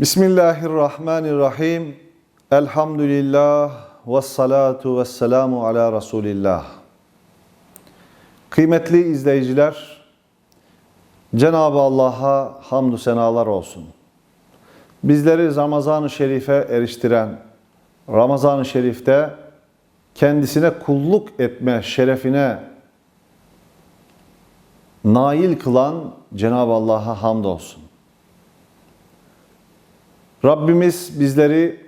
Bismillahirrahmanirrahim. Elhamdülillah ve salatu ve selamu ala Resulillah. Kıymetli izleyiciler, Cenab-ı Allah'a hamdü senalar olsun. Bizleri Ramazan-ı Şerif'e eriştiren, Ramazan-ı Şerif'te kendisine kulluk etme şerefine nail kılan Cenab-ı Allah'a hamdolsun. Rabbimiz bizleri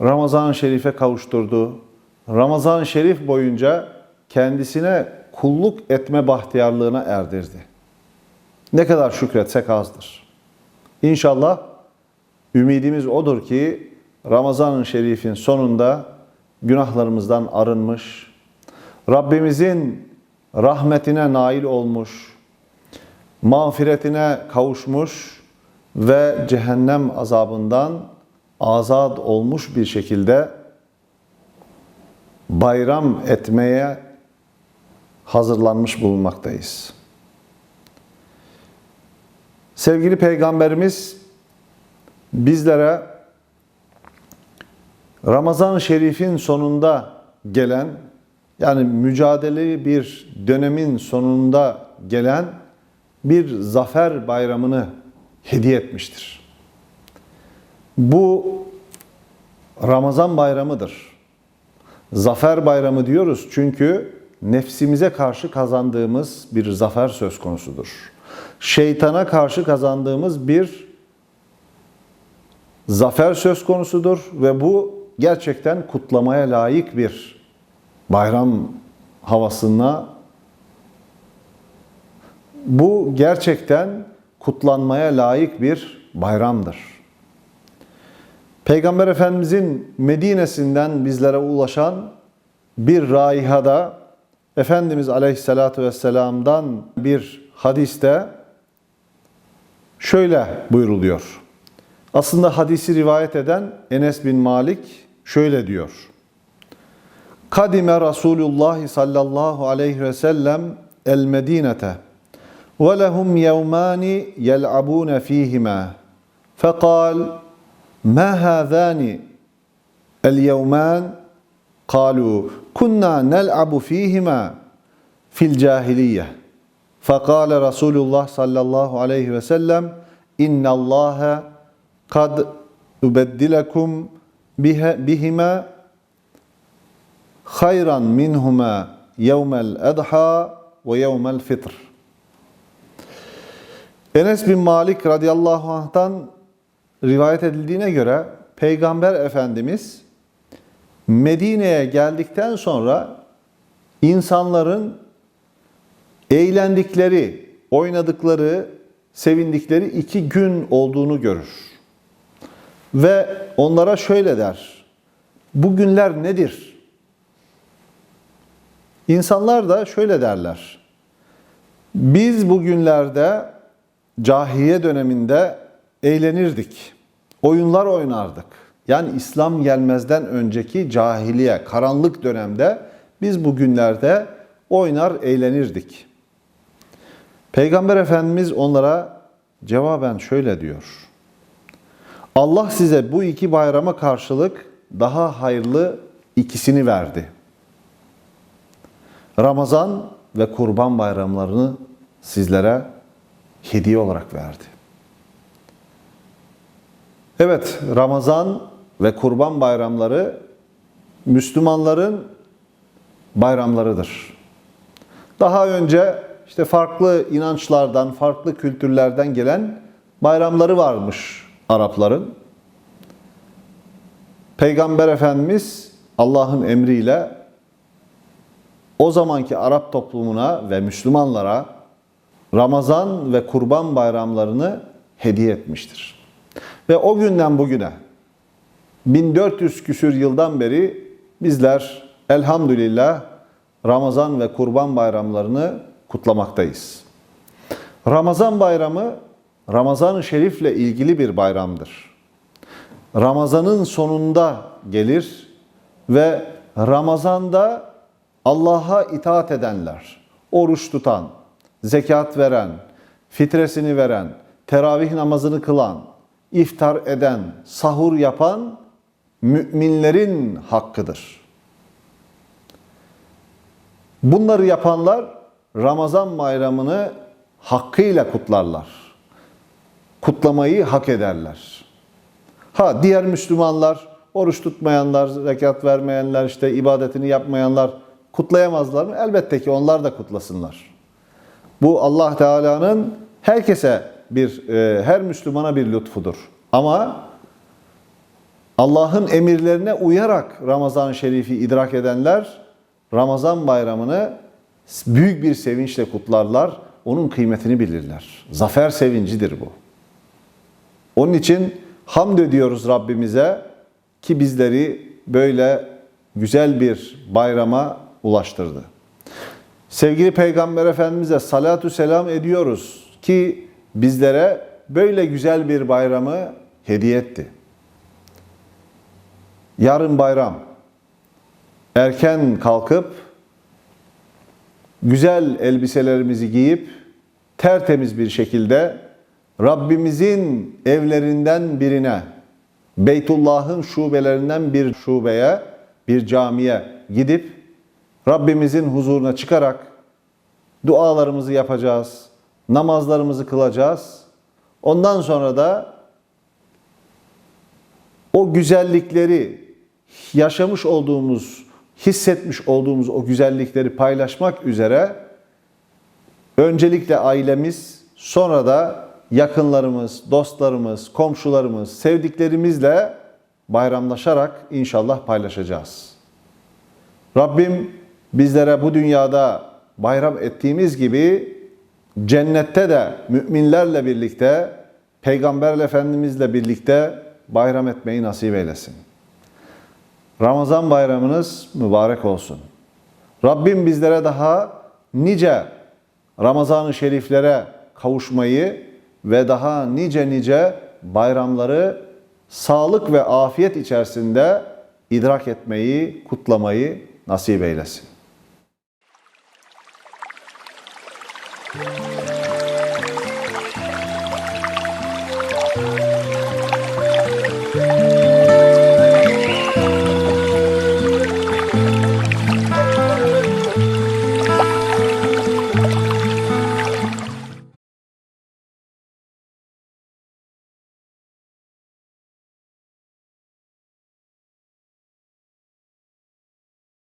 Ramazan-ı Şerif'e kavuşturdu. Ramazan-ı Şerif boyunca kendisine kulluk etme bahtiyarlığına erdirdi. Ne kadar şükretsek azdır. İnşallah ümidimiz odur ki Ramazan-ı Şerif'in sonunda günahlarımızdan arınmış, Rabbimizin rahmetine nail olmuş, mağfiretine kavuşmuş ve cehennem azabından azat olmuş bir şekilde bayram etmeye hazırlanmış bulunmaktayız. Sevgili Peygamberimiz bizlere Ramazan-ı Şerif'in sonunda gelen yani mücadeleli bir dönemin sonunda gelen bir zafer bayramını hediye etmiştir. Bu Ramazan bayramıdır. Zafer bayramı diyoruz çünkü nefsimize karşı kazandığımız bir zafer söz konusudur. Şeytana karşı kazandığımız bir zafer söz konusudur ve bu gerçekten kutlamaya layık bir bayram havasına bu gerçekten kutlanmaya layık bir bayramdır. Peygamber Efendimizin Medine'sinden bizlere ulaşan bir raihada Efendimiz Aleyhisselatü Vesselam'dan bir hadiste şöyle buyuruluyor. Aslında hadisi rivayet eden Enes bin Malik şöyle diyor. Kadime Resulullah sallallahu aleyhi ve sellem el Medinete yevmani yel'abun fihima. Fekal ma hazani el yevman قالوا كنا نلعب فيهما في الجاهلية. فقال رسول الله صلى الله عليه وسلم إن الله قد أبدلكم بهما خيرا منهما يوم الأضحى ويوم الفطر. Enes bin Malik radıyallahu anh'tan rivayet edildiğine göre Peygamber Efendimiz Medine'ye geldikten sonra insanların eğlendikleri, oynadıkları, sevindikleri iki gün olduğunu görür. Ve onlara şöyle der. Bu günler nedir? İnsanlar da şöyle derler. Biz bu cahiliye döneminde eğlenirdik. Oyunlar oynardık. Yani İslam gelmezden önceki cahiliye, karanlık dönemde biz bu günlerde oynar eğlenirdik. Peygamber Efendimiz onlara cevaben şöyle diyor. Allah size bu iki bayrama karşılık daha hayırlı ikisini verdi. Ramazan ve Kurban bayramlarını sizlere hediye olarak verdi. Evet, Ramazan ve Kurban bayramları Müslümanların bayramlarıdır. Daha önce işte farklı inançlardan, farklı kültürlerden gelen bayramları varmış Arapların. Peygamber Efendimiz Allah'ın emriyle o zamanki Arap toplumuna ve Müslümanlara Ramazan ve Kurban bayramlarını hediye etmiştir. Ve o günden bugüne 1400 küsür yıldan beri bizler elhamdülillah Ramazan ve Kurban bayramlarını kutlamaktayız. Ramazan bayramı Ramazan-ı Şerif'le ilgili bir bayramdır. Ramazanın sonunda gelir ve Ramazanda Allah'a itaat edenler, oruç tutan, zekat veren, fitresini veren, teravih namazını kılan, iftar eden, sahur yapan müminlerin hakkıdır. Bunları yapanlar Ramazan bayramını hakkıyla kutlarlar. Kutlamayı hak ederler. Ha diğer Müslümanlar, oruç tutmayanlar, zekat vermeyenler, işte ibadetini yapmayanlar kutlayamazlar mı? Elbette ki onlar da kutlasınlar. Bu Allah Teala'nın herkese bir e, her Müslümana bir lütfudur. Ama Allah'ın emirlerine uyarak Ramazan-ı Şerif'i idrak edenler Ramazan bayramını büyük bir sevinçle kutlarlar. Onun kıymetini bilirler. Zafer sevincidir bu. Onun için hamd ediyoruz Rabbimize ki bizleri böyle güzel bir bayrama ulaştırdı. Sevgili Peygamber Efendimiz'e salatü selam ediyoruz ki bizlere böyle güzel bir bayramı hediye etti. Yarın bayram. Erken kalkıp güzel elbiselerimizi giyip tertemiz bir şekilde Rabbimizin evlerinden birine, Beytullah'ın şubelerinden bir şubeye, bir camiye gidip Rabbimizin huzuruna çıkarak dualarımızı yapacağız, namazlarımızı kılacağız. Ondan sonra da o güzellikleri yaşamış olduğumuz, hissetmiş olduğumuz o güzellikleri paylaşmak üzere öncelikle ailemiz, sonra da yakınlarımız, dostlarımız, komşularımız, sevdiklerimizle bayramlaşarak inşallah paylaşacağız. Rabbim bizlere bu dünyada bayram ettiğimiz gibi cennette de müminlerle birlikte, Peygamber Efendimizle birlikte bayram etmeyi nasip eylesin. Ramazan bayramınız mübarek olsun. Rabbim bizlere daha nice Ramazan-ı Şeriflere kavuşmayı ve daha nice nice bayramları sağlık ve afiyet içerisinde idrak etmeyi, kutlamayı nasip eylesin.